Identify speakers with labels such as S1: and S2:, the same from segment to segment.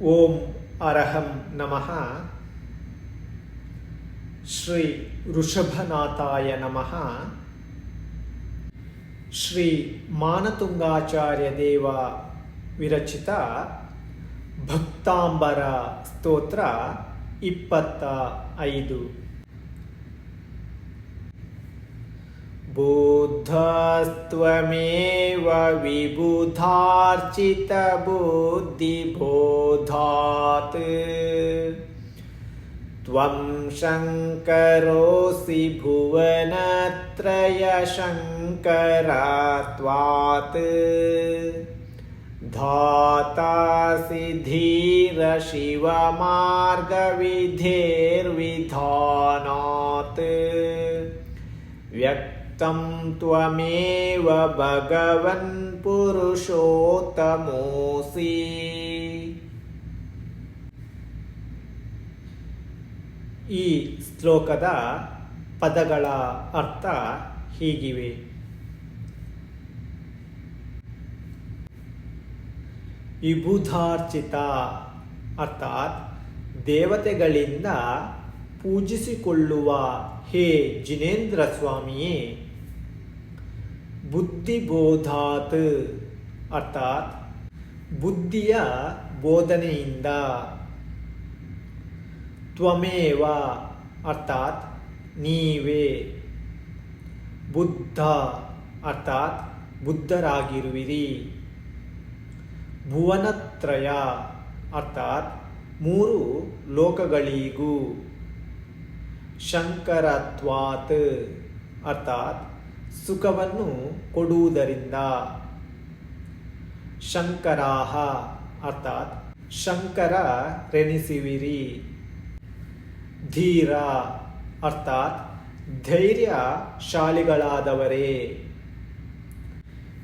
S1: ಓಂ ಅರಹಂ ನಮಃ ಶ್ರೀ ಋಷಭನಾಥಾಯ ನಮಃ ಶ್ರೀ ಮಾನತುಂಗಾಚಾರ್ಯ ದೇವ ವಿರಚಿತ ಭಕ್ತಾಂಬರ ಸ್ತೋತ್ರ ಇಪ್ಪತ್ತ ಐದು बुद्धस्त्वमेव विबुधार्चितबुद्धिबोधात्। त्वं शङ्करोऽसि भुवनत्रयशङ्करात्वात्। धातासि धीरशिवमार्गविधेर्विधानात्। व्यक् तं त्वमेव भगवन् पुरुषोत्तमोऽसि ಈ ಶ್ಲೋಕದ ಪದಗಳ ಅರ್ಥ ಹೀಗಿವೆ ವಿಬುಧಾರ್ಚಿತ ಅರ್ಥಾತ್ ದೇವತೆಗಳಿಂದ ಪೂಜಿಸಿಕೊಳ್ಳುವ ಹೇ ಜಿನೇಂದ್ರ ಸ್ವಾಮಿಯೇ ಬುದ್ಧಿಬೋಧಾತ್ ಅರ್ಥಾತ್ ಬುದ್ಧಿಯ ಬೋಧನೆಯಿಂದ ತ್ವಮೇವ ಅರ್ಥಾತ್ ನೀವೇ. ಬುದ್ಧ ಅರ್ಥಾತ್ ಬುದ್ಧರಾಗಿರುವಿರಿ. ಭುವನತ್ರಯ ಅರ್ಥಾತ್ ಮೂರು ಲೋಕಗಳಿಗೂ. ಶಂಕರತ್ವಾತ್ ಅರ್ಥಾತ್ ಸುಖವನ್ನು ಕೊಡುವುದರಿಂದ. ಶಂಕರಾಹ ಅರ್ಥಾತ್ ಶಂಕರ ರೆನಿಸುವಿರಿ. ಧೀರ ಅರ್ಥಾತ್ ಧೈರ್ಯಶಾಲಿಗಳಾದವರೇ.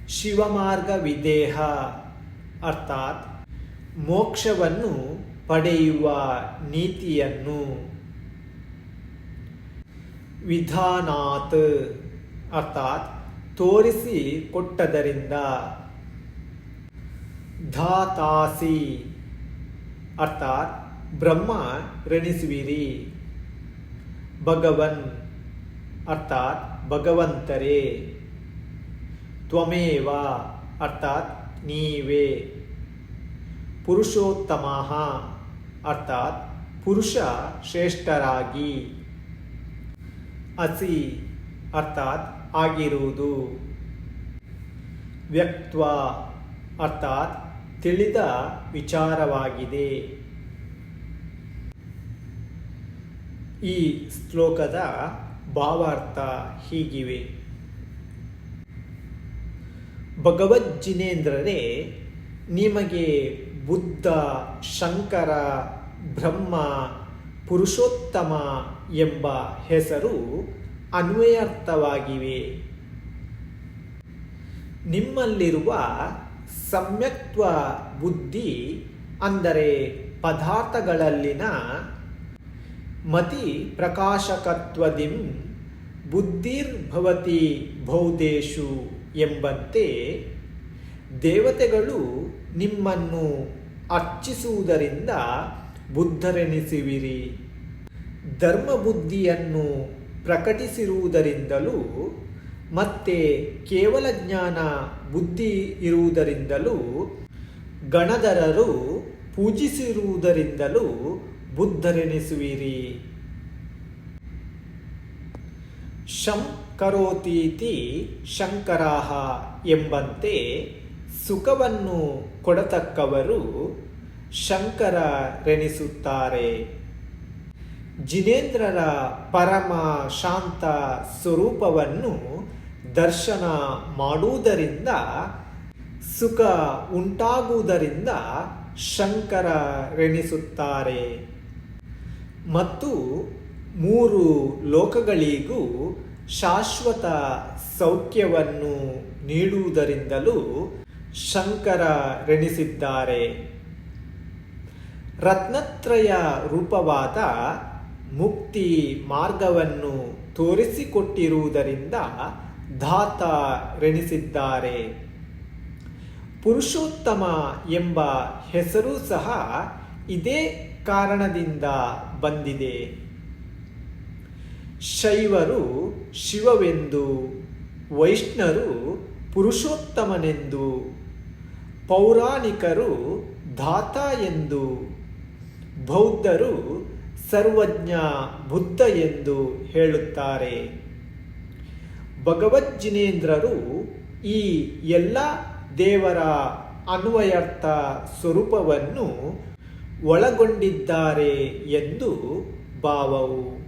S1: ಶಿವಮಾರ್ಗ ವಿದೇಹ ಅರ್ಥಾತ್ ಮೋಕ್ಷವನ್ನು ಪಡೆಯುವ ನೀತಿಯನ್ನು. ವಿಧಾನಾತ್ ಅರ್ಥಾತ್ ತೋರಿಸಿ ಕೊಟ್ಟದರಿಂದ. ಧಾತಾಸಿ. ಅರ್ಥಾತ್ ಬ್ರಹ್ಮ ರಣಿಸುವಿರಿ. ಭಗವನ್. ಅರ್ಥಾತ್ ಭಗವಂತರೇ. ತ್ವಮೇವ. ಅರ್ಥಾತ್ ನೀವೇ. ಪುರುಷೋತ್ತಮ ಅರ್ಥಾತ್ ಪುರುಷ ಶ್ರೇಷ್ಠರಾಗಿ. ಅಸಿ. ಅರ್ಥಾತ್ ಆಗಿರುವುದು. ವ್ಯಕ್ತ್ವ ಅರ್ಥಾತ್ ತಿಳಿದ ವಿಚಾರವಾಗಿದೆ. ಈ ಶ್ಲೋಕದ ಭಾವಾರ್ಥ ಹೀಗಿವೆ. ಭಗವಜ್ಜಿನೇಂದ್ರರೇ ನಿಮಗೆ ಬುದ್ಧ, ಶಂಕರ, ಬ್ರಹ್ಮ, ಪುರುಷೋತ್ತಮ ಎಂಬ ಹೆಸರು ಅನ್ವಯಾರ್ಥವಾಗಿವೆ. ನಿಮ್ಮಲ್ಲಿರುವ ಸಮ್ಯಕ್ತ್ವ ಬುದ್ಧಿ ಅಂದರೆ ಪದಾರ್ಥಗಳಲ್ಲಿನ ಮತಿ ಪ್ರಕಾಶಕತ್ವದಿಂ ಬುದ್ಧಿರ್ಭವತಿ ಬೌದೇಶು ಎಂಬಂತೆ ದೇವತೆಗಳು ನಿಮ್ಮನ್ನು ಅರ್ಚಿಸುವುದರಿಂದ ಬುದ್ಧರೆನಿಸುವಿರಿ. ಧರ್ಮಬುದ್ಧಿಯನ್ನು ಪ್ರಕಟಿಸಿರುವುದರಿಂದಲೂ, ಮತ್ತೆ ಕೇವಲ ಜ್ಞಾನ, ಬುದ್ಧಿ ಇರುವುದರಿಂದಲೂ, ಗಣಧರರು ಪೂಜಿಸಿರುವುದರಿಂದಲೂ ಬುದ್ಧರೆನಿಸುವಿರಿ. ಶಂ ಕರೋತೀತಿ ಶಂಕರಾಹ ಎಂಬಂತೆ ಸುಖವನ್ನು ಕೊಡತಕ್ಕವರು ಶಂಕರರೆನಿಸುತ್ತಾರೆ. ಜಿನೇಂದ್ರರ ಪರಮ ಶಾಂತ ಸ್ವರೂಪವನ್ನು ದರ್ಶನ ಮಾಡುವುದರಿಂದ, ಸುಖ ಉಂಟಾಗುವುದರಿಂದ ಶಂಕರರೆಣಿಸುತ್ತಾರೆ ಮತ್ತು ಮೂರು ಲೋಕಗಳಿಗೂ ಶಾಶ್ವತ ಸೌಖ್ಯವನ್ನು ನೀಡುವುದರಿಂದಲೂ ಶಂಕರರೆಣಿಸಿದ್ದಾರೆ ರತ್ನತ್ರಯ ರೂಪವಾದ ಮುಕ್ತಿ ಮಾರ್ಗವನ್ನು ತೋರಿಸಿಕೊಟ್ಟಿರುವುದರಿಂದ ಧಾತರೆನಿಸಿದ್ದಾರೆ ಪುರುಷೋತ್ತಮ ಎಂಬ ಹೆಸರು ಸಹ ಇದೇ ಕಾರಣದಿಂದ ಬಂದಿದೆ. ಶೈವರು ಶಿವವೆಂದು, ವೈಷ್ಣರು ಪುರುಷೋತ್ತಮನೆಂದು, ಪೌರಾಣಿಕರು ಧಾತ ಎಂದು, ಬೌದ್ಧರು ಸರ್ವಜ್ಞ ಬುದ್ಧ ಎಂದು ಹೇಳುತ್ತಾರೆ. ಭಗವಜ್ಜಿನೇಂದ್ರರು ಈ ಎಲ್ಲ ದೇವರ ಅನ್ವಯರ್ಥ ಸ್ವರೂಪವನ್ನು ಒಳಗೊಂಡಿದ್ದಾರೆ ಎಂದು ಭಾವವು.